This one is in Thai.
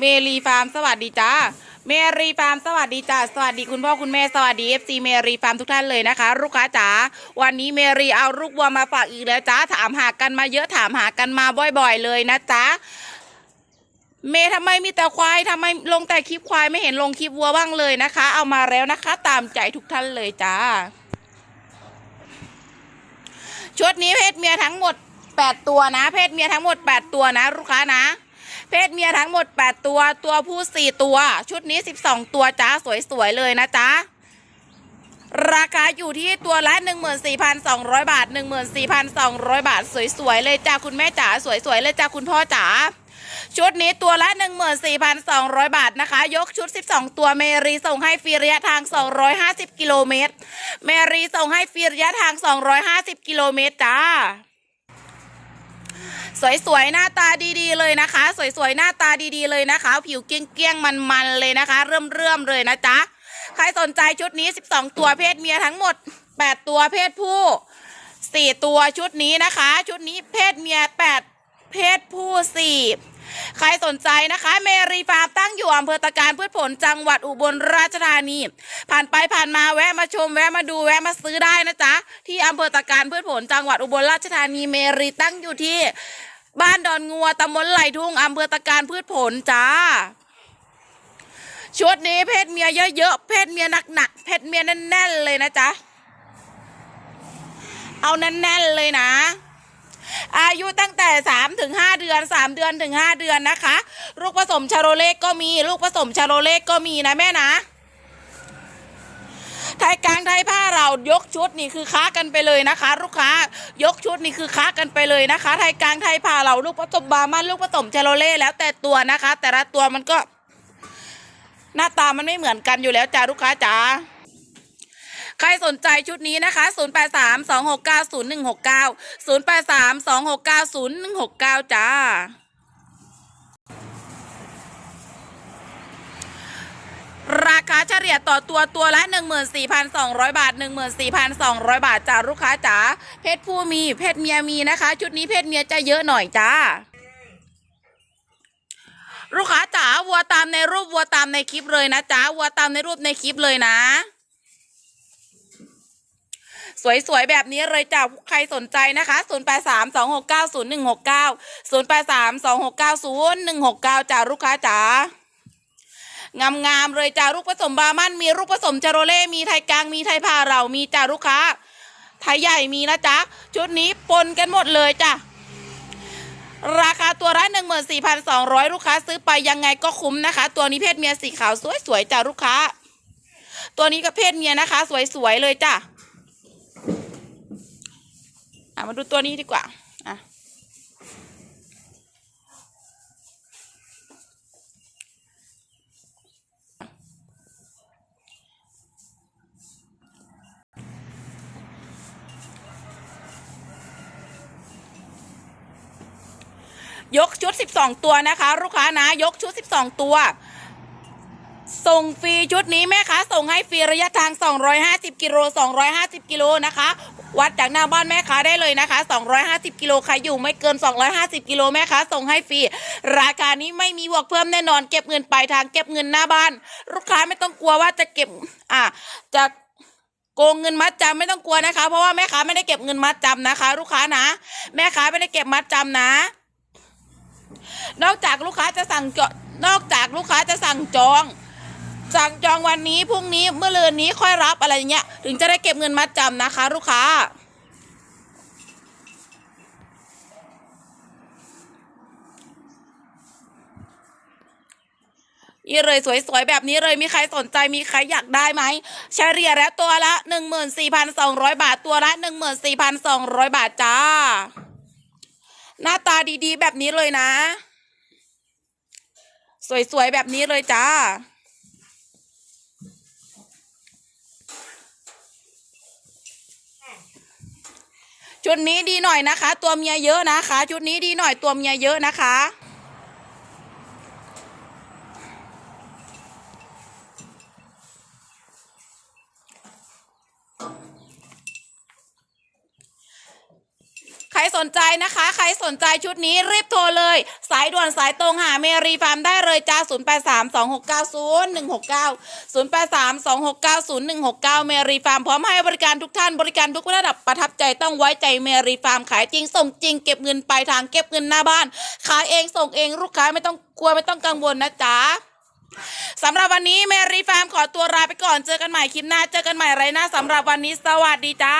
เมรีฟาร์มสวัสดีจ้าเมรีฟาร์มสวัสดีจ้าสวัสดีคุณพ่อคุณแม่สวัสดีเอฟซีเมรีฟาร์มทุกท่านเลยนะคะ ลูกค้าจ๋าวันนี้เมรีเอาลูกวัวมาฝากอีกแล้วจ้าถามหากันมาเยอะถามหากันมาบ่อย ๆ เลยนะจ๊ะเมย์ทำไมมีแต่ควายทำไมลงแต่คลิปควายไม่เห็นลงคลิปวัวบ้างเลยนะคะ เอามาแล้วนะคะ ตามใจทุกท่านเลยจ้า ชุดนี้เพศเมียทั้งหมด 8 ตัวนะ เพศเมียทั้งหมด 8 ตัวนะ ลูกค้านะ เพศเมียทั้งหมด 8 ตัว ตัวผู้ 4 ตัว ชุดนี้ 12 ตัวจ้าสวยๆเลยนะจ๊ะราคาอยู่ที่ตัวละ 14,200 บาท 14,200 บาท สวยๆเลยจ้าคุณแม่จ๋าสวยๆเลยจ้าคุณพ่อจ๋าชุดนี้ตัวละ 14,200 บาทนะคะ ยกชุด 12 ตัวเมรีส่งให้ฟรีระยะทาง 250 กิโลเมตร เมรีส่งให้ฟรีระยะทาง 250 กิโลเมตรจ้า สวยๆหน้าตาดีๆเลยนะคะ สวยๆหน้าตาดีๆเลยนะคะ ผิวเกลี้ยงๆมันๆเลยนะคะ เริ่มๆเลยนะจ๊ะใครสนใจชุดนี้ 12 ตัวเพศเมียทั้งหมด 8 ตัวเพศผู้ 4 ตัวชุดนี้นะคะ ชุดนี้เพศเมีย 8 เพศผู้ 4ใครสนใจนะคะ เมรีฟาร์มตั้งอยู่อำเภอตะการพืชผลจังหวัดอุบลราชธานี ผ่านไปผ่านมาแวะมาชมแวะมาดูแวะมาซื้อได้นะจ๊ะ ที่อำเภอตะการพืชผลจังหวัดอุบลราชธานีเมรีตั้งอยู่ที่บ้านดอนงัวตำบลไหลทุ่งอำเภอตะการพืชผลจ้าชุดนี้เพศเมียเยอะๆเพศเมียหนักๆเพศเมียแน่นๆเลยนะจ๊ะเอาแน่นๆเลยนะ อายุตั้งแต่3ถึง5เดือน 3 เดือนถึง 5 เดือนนะคะ ลูกผสมชาโรเล่ก็มี ลูกผสมชาโรเล่ก็มีนะแม่นะ ไทยกลาง เรายกชุดนี่คือค้ากันไปเลยนะคะ ลูกค้ายกชุดนี่คือค้ากันไปเลยนะคะ ไทยกลางไทยผ้าเราลูกผสมบามันลูกผสมเชาโรเล่แล้วแต่ตัวนะคะ แต่ละตัวมันก็ หน้าตามันไม่เหมือนกันอยู่แล้วจ้าลูกค้าจ๋าใครสนใจชุดนี้นะคะ 083 269 0169 083 269 0169 จ้า ราคาเฉลี่ยต่อตัวตัวละ 14,200 บาท 14,200 บาทจ้าลูกค้าจ๋าเพศผู้มีเพศเมียมีนะคะ ชุดนี้เพศเมียจะเยอะหน่อยจ้าลูกค้าจ๋าวัวตามในรูปวัวตามในคลิปเลยนะจ๊ะวัวตามในรูปในคลิปเลยนะ สวยๆ แบบนี้เลยจ้ะใครสนใจนะคะ 083 269 0169 083 269 0169จ้าลูกค้าจ๋า งามๆเลยจ้าลูกผสมบามันมีลูกผสมจาโรเล่มีไทยกลางมีไทยพาเรามีจ้าลูกค้าไทยใหญ่มีนะจ๊ะชุดนี้ปนกันหมดเลยจ้ะราคาตัวละ14,200 ลูกค้าซื้อไปยังไงก็คุ้มนะคะ ตัวนี้เพศเมียสีขาวสวยๆจ้าลูกค้า ตัวนี้ก็เพศเมียนะคะ สวยๆเลยจ้ะมาดูตัวนี้ดีกว่า ยกชุด 12 ตัวนะคะ ลูกค้านะยกชุด 12 ตัว ส่งฟรีชุดนี้แม่ค้าส่งให้ฟรีระยะทาง 250 กิโล 250 กิโลนะคะ วัดจากหน้าบ้านแม่ค้าได้เลยนะคะ 250 กิโลใครอยู่ไม่เกิน 250 กิโลแม่ค้าส่งให้ฟรี ราคานี้ไม่มีบวกเพิ่มแน่นอน เก็บเงินปลายทางเก็บเงินหน้าบ้าน ลูกค้าไม่ต้องกลัวว่าจะเก็บ อะจะโกงเงินมัดจำไม่ต้องกลัวนะคะ เพราะว่าแม่ค้าไม่ได้เก็บเงินมัดจำนะคะ ลูกค้านะ แม่ค้าไม่ได้เก็บมัดจำนะ นอกจากลูกค้าจะสั่งจอนอกจากลูกค้าจะสั่งจอง สั่งจองวันนี้พรุ่งนี้เมื่อเรือนนี้ค่อยรับอะไรเงี้ย ถึงจะได้เก็บเงินมัดจำนะคะ ลูกค้า นี่เลยสวยๆแบบนี้เลยมีใครสนใจมีใครอยากได้ไหมเฉลี่ยแล้วตัวละ 14,200 บาทตัวละ 14,200 บาทจ้า หน้าตาดีๆ แบบนี้เลยนะ สวยๆ แบบนี้เลยจ้า ชุดนี้ดีหน่อยนะคะ ตัวเมียเยอะนะคะ ชุดนี้ดีหน่อยตัวเมียเยอะนะคะ สนใจนะคะ ใครสนใจชุดนี้รีบโทรเลย สายด่วนสายตรงหาเมรีฟาร์มได้เลยจ้า 0 8 3 2 6 9 0 1 6 9 0 8 3 2 6 9 0 1 6 9 เมรีฟาร์มพร้อมให้บริการทุกท่านบริการทุกระดับประทับใจต้องไว้ใจเมรีฟาร์มขายจริงส่งจริงเก็บเงินปลายทางเก็บเงินหน้าบ้าน ขายเองส่งเองลูกค้าไม่ต้องกลัวไม่ต้องกังวลนะจ๊ะสำหรับวันนี้เมรีฟาร์มขอตัวลาไปก่อนเจอกันใหม่คลิปหน้า เจอกันใหม่ไรหน้าสำหรับวันนี้สวัสดีจ้า